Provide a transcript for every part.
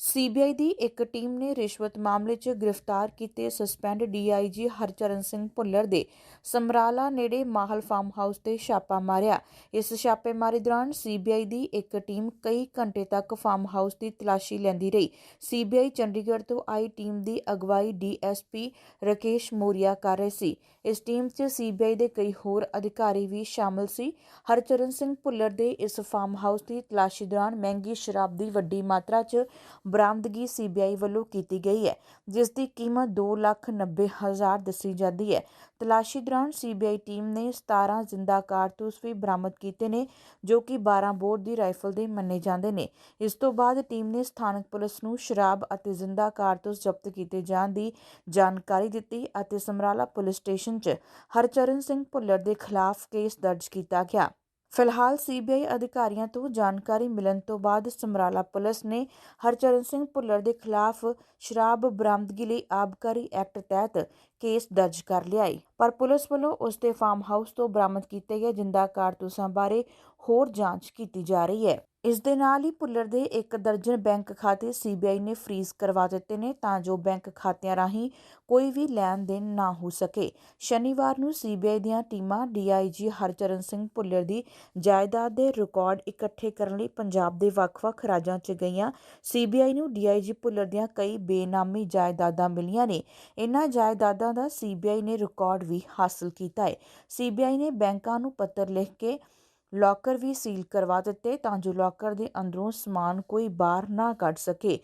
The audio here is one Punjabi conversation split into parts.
ਸੀਬੀਆਈ ਦੀ ਇੱਕ ਟੀਮ ਨੇ ਰਿਸ਼ਵਤ ਮਾਮਲੇ 'ਚ ਗ੍ਰਿਫਤਾਰ ਕੀਤੇ ਸਸਪੈਂਡ ਡੀਆਈਜੀ ਹਰਚਰਨ ਸਿੰਘ ਭੁੱਲਰ ਦੇ ਸਮਰਾਲਾ ਨੇੜੇ ਮਾਹਲ ਫਾਰਮ ਹਾਊਸ ਤੇ ਛਾਪਾ ਮਾਰਿਆ। ਇਸ ਛਾਪੇਮਾਰੀ ਦੌਰਾਨ ਸੀਬੀਆਈ ਦੀ ਇੱਕ ਟੀਮ ਕਈ ਘੰਟੇ ਤੱਕ ਫਾਰਮ ਹਾਊਸ ਦੀ ਤਲਾਸ਼ੀ ਲੈਂਦੀ ਰਹੀ। ਸੀਬੀਆਈ ਚੰਡੀਗੜ੍ਹ ਤੋਂ ਆਈ ਟੀਮ ਦੀ ਅਗਵਾਈ ਡੀਐਸਪੀ ਰਕੇਸ਼ ਮੋਰੀਆ ਕਰ ਰਹੀ ਸੀ। ਇਸ ਟੀਮ 'ਚ ਸੀਬੀਆਈ ਦੇ ਕਈ ਹੋਰ ਅਧਿਕਾਰੀ ਵੀ ਸ਼ਾਮਲ ਸੀ। ਹਰਚਰਨ ਸਿੰਘ ਭੁੱਲਰ ਦੇ ਇਸ ਫਾਰਮ ਹਾਊਸ ਦੀ ਤਲਾਸ਼ੀ ਦੌਰਾਨ ਮਹਿੰਗੀ ਸ਼ਰਾਬ ਦੀ ਵੱਡੀ ਮਾਤਰਾ 'ਚ ਬਰਾਮਦਗੀ ਸੀਬੀਆਈ ਵੱਲੋਂ ਕੀਤੀ ਗਈ ਹੈ ਜਿਸ ਦੀ ਕੀਮਤ 2,90,000 ਦੱਸੀ ਜਾਂਦੀ ਹੈ। ਤਲਾਸ਼ੀ ਦੌਰਾਨ ਸੀਬੀਆਈ ਟੀਮ ਨੇ 17 ਜ਼ਿੰਦਾ ਕਾਰਤੂਸ ਵੀ ਬਰਾਮਦ ਕੀਤੇ ਨੇ ਜੋ ਕਿ 12 ਬੋਰ ਦੀ ਰਾਈਫਲ ਦੇ ਮੰਨੇ ਜਾਂਦੇ ਨੇ। ਇਸ ਤੋਂ ਬਾਅਦ ਟੀਮ ਨੇ ਸਥਾਨਕ ਪੁਲਿਸ ਨੂੰ ਸ਼ਰਾਬ ਅਤੇ ਜ਼ਿੰਦਾ ਕਾਰਤੂਸ ਜ਼ਬਤ ਕੀਤੇ ਜਾਣ ਦੀ ਜਾਣਕਾਰੀ ਦਿੱਤੀ ਅਤੇ ਸਮਰਾਲਾ ਪੁਲਿਸ ਸਟੇਸ਼ਨ 'ਚ ਹਰਚਰਨ ਸਿੰਘ ਭੁੱਲਰ ਦੇ ਖਿਲਾਫ ਕੇਸ ਦਰਜ ਕੀਤਾ ਗਿਆ। ਫਿਲਹਾਲ ਸੀਬੀਆਈ ਅਧਿਕਾਰੀਆਂ ਤੋਂ ਜਾਣਕਾਰੀ ਮਿਲਣ ਤੋਂ ਬਾਅਦ ਸਮਰਾਲਾ ਪੁਲਿਸ ਨੇ ਹਰਚਰਨ ਸਿੰਘ ਭੁੱਲਰ ਦੇ ਖਿਲਾਫ ਸ਼ਰਾਬ ਬਰਾਮਦਗੀ ਲਈ ਆਬਕਾਰੀ ਐਕਟ ਤਹਿਤ ਕੇਸ ਦਰਜ ਕਰ ਲਿਆ ਹੈ। ਪਰ ਪੁਲਿਸ ਵੱਲੋਂ ਉਸ ਦੇ ਫਾਰਮ ਹਾਊਸ ਤੋਂ ਬਰਾਮਦ ਕੀਤੇ ਗਏ ਜਿੰਦਾ ਕਾਰਤੂਸਾਂ ਬਾਰੇ ਹੋਰ ਜਾਂਚ ਕੀਤੀ ਜਾ ਰਹੀ ਹੈ। ਇਸ ਦੇ ਨਾਲ ਹੀ ਭੁੱਲਰ ਦੇ ਇੱਕ ਦਰਜਨ ਬੈਂਕ ਖਾਤੇ ਸੀਬੀਆਈ ਨੇ ਫ੍ਰੀਜ਼ ਕਰਵਾ ਦਿੱਤੇ ਨੇ ਤਾਂ ਜੋ ਬੈਂਕ ਖਾਤਿਆਂ ਰਾਹੀਂ ਕੋਈ ਵੀ ਲੈਣ ਦੇਣ ਨਾ ਹੋ ਸਕੇ। ਸ਼ਨੀਵਾਰ ਨੂੰ ਸੀਬੀਆਈ ਦੀਆਂ ਟੀਮਾਂ ਡੀਆਈਜੀ ਹਰਚਰਨ ਸਿੰਘ ਭੁੱਲਰ ਦੀ ਜਾਇਦਾਦ ਦੇ ਰਿਕਾਰਡ ਇਕੱਠੇ ਕਰਨ ਲਈ ਪੰਜਾਬ ਦੇ ਵੱਖ-ਵੱਖ ਰਾਜਾਂ 'ਚ ਗਈਆਂ। ਸੀਬੀਆਈ ਨੂੰ ਡੀਆਈਜੀ ਭੁੱਲਰ ਦੀਆਂ ਕਈ ਬੇਨਾਮੀ ਜਾਇਦਾਦਾਂ ਮਿਲੀਆਂ ਨੇ। ਇਨ੍ਹਾਂ ਜਾਇਦਾਦਾਂ ਦਾ ਸੀਬੀਆਈ ਨੇ ਰਿਕਾਰਡ ਵੀ ਹਾਸਲ ਕੀਤਾ ਹੈ। ਸੀਬੀਆਈ ਨੇ ਬੈਂਕਾਂ ਨੂੰ ਪੱਤਰ ਲਿਖ ਕੇ ਲੋਕਰ ਵੀ ਸੀਲ ਕਰਵਾ ਦਿੱਤੇ ਤਾਂ ਜੋ ਲੋਕਰ ਦੇ ਅੰਦਰੋਂ ਸਮਾਨ ਕੋਈ ਬਾਹਰ ਨਾ ਕੱਢ ਸਕੇ।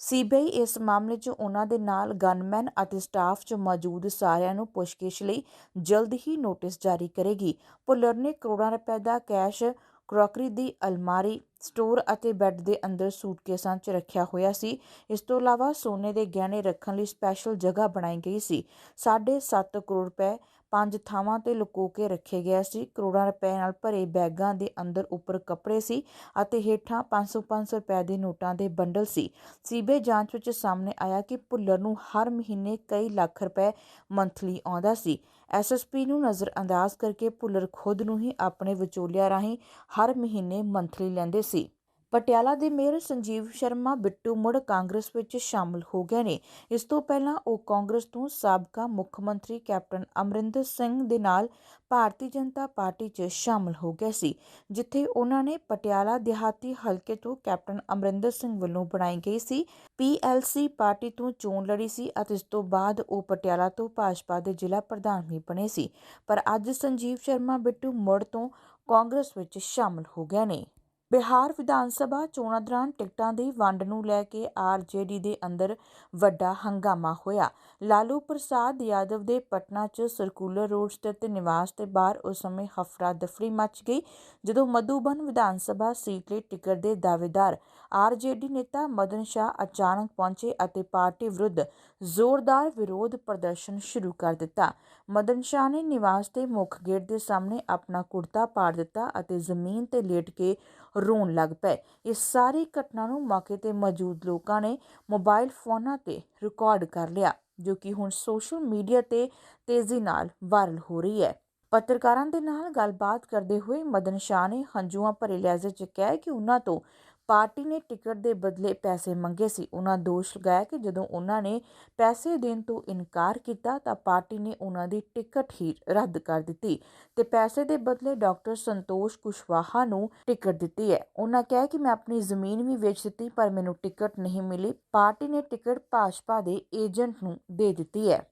ਸੀਬੀਆਈ ਇਸ ਮਾਮਲੇ 'ਚ ਉਹਨਾਂ ਦੇ ਨਾਲ ਗਨਮੈਨ ਅਤੇ ਸਟਾਫ 'ਚ ਮੌਜੂਦ ਸਾਰਿਆਂ ਨੂੰ ਪੁੱਛਗਿੱਛ ਲਈ ਜਲਦ ਹੀ ਨੋਟਿਸ ਜਾਰੀ ਕਰੇਗੀ। ਭੁੱਲਰ ਨੇ ਕਰੋੜਾਂ ਰੁਪਏ ਦਾ ਕੈਸ਼ ਕਰੋਕਰੀ ਦੀ ਅਲਮਾਰੀ ਸਟੋਰ ਅਤੇ ਬੈੱਡ ਦੇ ਅੰਦਰ ਸੂਟਕੇਸਾਂ 'ਚ ਰੱਖਿਆ ਹੋਇਆ ਸੀ। ਇਸ ਤੋਂ ਇਲਾਵਾ ਸੋਨੇ ਦੇ ਗਹਿਣੇ ਰੱਖਣ ਲਈ ਸਪੈਸ਼ਲ ਜਗ੍ਹਾ ਬਣਾਈ ਗਈ ਸੀ। 7.5 ਕਰੋੜ ਰੁਪਏ ਪੰਜ ਥਾਵਾਂ ਤੇ ਲੁਕੋ ਕੇ ਰੱਖੇ ਗਏ ਸੀ। ਕਰੋੜਾਂ ਰੁਪਏ ਨਾਲ ਭਰੇ ਬੈਗਾਂ ਦੇ ਅੰਦਰ ਉੱਪਰ ਕੱਪੜੇ ਸੀ ਅਤੇ ਹੇਠਾਂ 500-500 ਰੁਪਏ ਦੇ ਨੋਟਾਂ ਦੇ ਬੰਡਲ ਸੀ। ਸੀਬੀਆਈ ਜਾਂਚ ਵਿੱਚ ਸਾਹਮਣੇ ਆਇਆ ਕਿ ਭੁੱਲਰ ਨੂੰ ਹਰ ਮਹੀਨੇ ਕਈ ਲੱਖ ਰੁਪਏ ਮੰਥਲੀ ਆਉਂਦਾ ਸੀ। ਐਸਐਸਪੀ ਨੂੰ ਨਜ਼ਰਅੰਦਾਜ਼ ਕਰਕੇ ਭੁੱਲਰ ਖੁਦ ਨੂੰ ਹੀ ਆਪਣੇ ਵਿਚੋਲਿਆਂ ਰਾਹੀਂ ਹਰ ਮਹੀਨੇ ਮੰਥਲੀ ਲੈਂਦੇ ਸੀ। ਪਟਿਆਲਾ ਦੇ ਮੇਅਰ ਸੰਜੀਵ ਸ਼ਰਮਾ, ਬਿੱਟੂ ਮੁੜ ਕਾਂਗਰਸ ਵਿੱਚ ਸ਼ਾਮਲ ਹੋ ਗਏ ਨੇ। ਇਸ ਤੋਂ ਪਹਿਲਾਂ ਉਹ ਕਾਂਗਰਸ ਤੋਂ ਸਾਬਕਾ ਮੁੱਖ ਮੰਤਰੀ ਕੈਪਟਨ ਅਮਰਿੰਦਰ ਸਿੰਘ ਦੇ ਨਾਲ ਭਾਰਤੀ ਜਨਤਾ ਪਾਰਟੀ 'ਚ ਸ਼ਾਮਲ ਹੋ ਗਏ ਸੀ, ਜਿੱਥੇ ਉਹਨਾਂ ਨੇ ਪਟਿਆਲਾ ਦਿਹਾਤੀ ਹਲਕੇ ਤੋਂ ਕੈਪਟਨ ਅਮਰਿੰਦਰ ਸਿੰਘ ਵੱਲੋਂ ਬਣਾਈ ਗਈ ਸੀ। ਪੀਐਲਸੀ ਪਾਰਟੀ ਤੋਂ ਚੋਣ ਲੜੀ ਸੀ ਅਤੇ ਇਸ ਤੋਂ ਬਾਅਦ ਉਹ ਪਟਿਆਲਾ ਤੋਂ ਭਾਜਪਾ ਦੇ ਜ਼ਿਲ੍ਹਾ ਪ੍ਰਧਾਨ ਵੀ ਬਣੇ ਸੀ। ਪਰ ਅੱਜ ਸੰਜੀਵ ਸ਼ਰਮਾ, ਬਿੱਟੂ ਮੁੜ ਤੋਂ ਕਾਂਗਰਸ ਵਿੱਚ ਸ਼ਾਮਲ ਹੋ ਗਏ ਨੇ। ਬਿਹਾਰ ਵਿਧਾਨ ਸਭਾ ਚੋਣਾਂ ਦੌਰਾਨ ਟਿਕਟਾਂ ਦੀ ਵੰਡ ਨੂੰ ਲੈ ਕੇ ਆਰਜੇਡੀ ਦੇ ਅੰਦਰ ਵੱਡਾ ਹੰਗਾਮਾ ਹੋਇਆ। ਲਾਲੂ ਪ੍ਰਸਾਦ ਯਾਦਵ ਦੇ ਪਟਨਾ 'ਚ ਸਰਕੂਲਰ ਰੋਡ ਸਥਿਤ ਨਿਵਾਸ ਦੇ ਬਾਹਰ ਉਸ ਸਮੇਂ ਹਫਰਾ ਦਫੜੀ ਮਚ ਗਈ, ਜਦੋਂ ਮਧੂਬਨ ਵਿਧਾਨ ਸਭਾ ਸੀਟ ਲਈ ਟਿਕਟ ਦੇ ਦਾਅਵੇਦਾਰ ਆਰਜੇਡੀ ਨੇਤਾ ਮਦਨ ਸ਼ਾਹ ਅਚਾਨਕ ਪਹੁੰਚੇ ਅਤੇ ਪਾਰਟੀ ਵਿਰੁੱਧ ਜ਼ੋਰਦਾਰ ਵਿਰੋਧ ਪ੍ਰਦਰਸ਼ਨ ਸ਼ੁਰੂ ਕਰ ਦਿੱਤਾ। ਮਦਨ ਸ਼ਾਹ ਨੇ ਨਿਵਾਸ ਦੇ ਮੁੱਖ ਗੇਟ ਦੇ ਸਾਹਮਣੇ ਆਪਣਾ ਕੁੜਤਾ ਪਾੜ ਦਿੱਤਾ ਅਤੇ ਜ਼ਮੀਨ ਤੇ ਲੇਟ ਕੇ ਰੋਣ ਲੱਗ ਪਏ। ਇਸ ਸਾਰੀ ਘਟਨਾ ਨੂੰ ਮੌਕੇ ਤੇ ਮੌਜੂਦ ਲੋਕਾਂ ਨੇ ਮੋਬਾਈਲ ਫੋਨਾਂ ਤੇ ਰਿਕਾਰਡ ਕਰ ਲਿਆ, ਜੋ ਕਿ ਹੁਣ ਸੋਸ਼ਲ ਮੀਡੀਆ ਤੇ ਤੇਜ਼ੀ ਨਾਲ ਵਾਇਰਲ ਹੋ ਰਹੀ ਹੈ। ਪੱਤਰਕਾਰਾਂ ਦੇ ਨਾਲ ਗੱਲਬਾਤ ਕਰਦੇ ਹੋਏ ਮਦਨ ਸ਼ਾਹ ਨੇ ਹੰਝੂਆਂ ਭਰੇ ਲਹਿਜੇ 'ਚ ਕਿਹਾ ਕਿ ਉਹਨਾਂ ਤੋਂ ਪਾਰਟੀ ਨੇ ਟਿਕਟ ਦੇ ਬਦਲੇ ਪੈਸੇ ਮੰਗੇ ਸੀ। ਉਹਨਾਂ ਦੋਸ਼ ਲਗਾਇਆ ਕਿ ਜਦੋਂ ਉਹਨਾਂ ਨੇ ਪੈਸੇ ਦੇਣ ਤੋਂ ਇਨਕਾਰ ਕੀਤਾ ਤਾਂ ਪਾਰਟੀ ਨੇ ਉਹਨਾਂ ਦੀ ਟਿਕਟ ਹੀ ਰੱਦ ਕਰ ਦਿੱਤੀ ਤੇ ਪੈਸੇ ਦੇ ਬਦਲੇ ਡਾਕਟਰ ਸੰਤੋਸ਼ ਕੁਸ਼ਵਾਹਾ ਨੂੰ ਟਿਕਟ ਦਿੱਤੀ ਹੈ। ਉਹਨਾਂ ਕਿਹਾ ਕਿ ਮੈਂ ਆਪਣੀ ਜ਼ਮੀਨ ਵੀ ਵੇਚ ਦਿੱਤੀ ਪਰ ਮੈਨੂੰ ਟਿਕਟ ਨਹੀਂ ਮਿਲੀ। ਪਾਰਟੀ ਨੇ ਟਿਕਟ ਭਾਜਪਾ ਦੇ ਏਜੰਟ ਨੂੰ ਦੇ ਦਿੱਤੀ ਹੈ।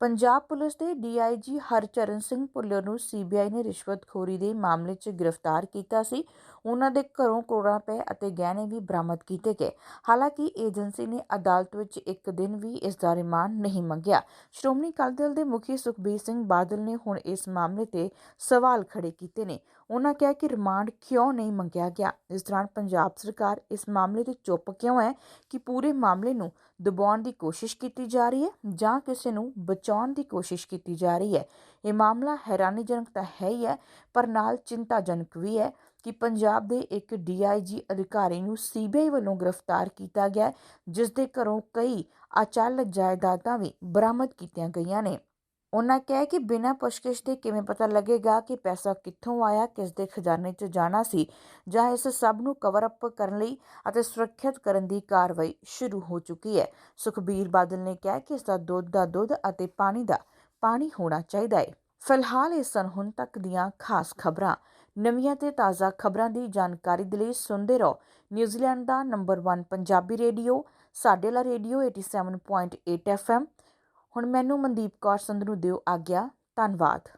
ਪੰਜਾਬ ਪੁਲਿਸ ਦੇ ਡੀਆਈਜੀ ਹਰਚਰਨ ਸਿੰਘ ਭੁੱਲਰ ਨੂੰ ਸੀਬੀਆਈ ਨੇ ਰਿਸ਼ਵਤਖੋਰੀ ਦੇ ਮਾਮਲੇ 'ਚ ਗ੍ਰਿਫਤਾਰ ਕੀਤਾ ਸੀ। ਉਹਨਾਂ ਦੇ ਘਰੋਂ ਕਰੋੜਾਂ ਰੁਪਏ ਅਤੇ ਗਹਿਣੇ ਵੀ ਬਰਾਮਦ ਕੀਤੇ ਗਏ। ਹਾਲਾਂਕਿ ਏਜੰਸੀ ਨੇ ਅਦਾਲਤ ਵਿੱਚ ਇੱਕ ਦਿਨ ਵੀ ਇਸ ਦਾ ਰਿਮਾਂਡ ਨਹੀਂ ਮੰਗਿਆ। ਸ਼੍ਰੋਮਣੀ ਅਕਾਲੀ ਦਲ ਦੇ ਮੁਖੀ ਸੁਖਬੀਰ ਸਿੰਘ ਬਾਦਲ ਨੇ ਹੁਣ ਇਸ ਮਾਮਲੇ ਤੇ ਸਵਾਲ ਖੜੇ ਕੀਤੇ ਨੇ। ਉਹਨਾਂ ਕਿਹਾ ਕਿ ਰਿਮਾਂਡ ਕਿਉਂ ਨਹੀਂ ਮੰਗਿਆ ਗਿਆ? ਇਸ ਦੌਰਾਨ ਪੰਜਾਬ ਸਰਕਾਰ ਇਸ ਮਾਮਲੇ ਤੇ ਚੁੱਪ ਕਿਉਂ ਹੈ ਕਿ ਪੂਰੇ ਮਾਮਲੇ ਨੂੰ ਦਬਾਉਣ ਦੀ ਕੋਸ਼ਿਸ਼ ਕੀਤੀ ਜਾ ਰਹੀ ਹੈ ਜਾਂ ਕਿਸੇ ਨੂੰ ਬਚਾਉਣ ਦੀ ਕੋਸ਼ਿਸ਼ ਕੀਤੀ ਜਾ ਰਹੀ ਹੈ? ਇਹ ਮਾਮਲਾ ਹੈਰਾਨੀਜਨਕ ਤਾਂ ਹੈ ਹੀ ਹੈ, ਪਰ ਨਾਲ ਚਿੰਤਾਜਨਕ ਵੀ ਹੈ ਕਿ ਪੰਜਾਬ ਦੇ ਇੱਕ ਡੀਆਈਜੀ ਅਧਿਕਾਰੀ ਨੂੰ ਸੀਬੀਆਈ ਵੱਲੋਂ ਗ੍ਰਿਫਤਾਰ ਕੀਤਾ ਗਿਆ ਜਿਸ ਦੇ ਘਰੋਂ ਕਈ ਅਚਲ ਜਾਇਦਾਦਾਂ ਵੀ ਬਰਾਮਦ ਕੀਤੀਆਂ ਗਈਆਂ ਨੇ। ਉਹਨਾਂ ਕਿਹਾ ਕਿ ਬਿਨਾਂ ਪੁੱਛਗਿੱਛ ਦੇ ਕਿਵੇਂ ਪਤਾ ਲੱਗੇਗਾ ਕਿ ਪੈਸਾ ਕਿੱਥੋਂ ਆਇਆ, ਕਿਸ ਦੇ ਖਜ਼ਾਨੇ 'ਚ ਜਾਣਾ ਸੀ ਜਾਂ ਇਸ ਸਭ ਨੂੰ ਕਵਰ ਅਪ ਕਰਨ ਲਈ ਅਤੇ ਸੁਰੱਖਿਅਤ ਕਰਨ ਦੀ ਕਾਰਵਾਈ ਸ਼ੁਰੂ ਹੋ ਚੁੱਕੀ ਹੈ। ਸੁਖਬੀਰ ਬਾਦਲ ਨੇ ਕਿਹਾ ਕਿ ਇਸ ਦਾ ਦੁੱਧ ਦਾ ਦੁੱਧ ਅਤੇ ਪਾਣੀ ਦਾ ਪਾਣੀ ਹੋਣਾ ਚਾਹੀਦਾ ਹੈ। ਫਿਲਹਾਲ ਇਹ ਸਨ ਹੁਣ ਤੱਕ ਦੀਆਂ ਖਾਸ ਖਬਰਾਂ। ਨਵੀਆਂ ਤੇ ਤਾਜ਼ਾ ਖਬਰਾਂ ਦੀ ਜਾਣਕਾਰੀ ਦੇ ਲਈ ਸੁਣਦੇ ਰਹੋ। ਨਿਊਜ਼ੀਲੈਂਡ ਦਾ ਨੰਬਰ 1 ਪੰਜਾਬੀ ਰੇਡੀਓ, ਸਾਡੇ ਲਾ ਰੇਡੀਓ 87.8 FM ਹੁਣ ਮੈਨੂੰ ਮਨਦੀਪ ਕੌਰ ਸੰਧ ਨੂੰ ਦਿਓ ਆਗਿਆ ਧੰਨਵਾਦ।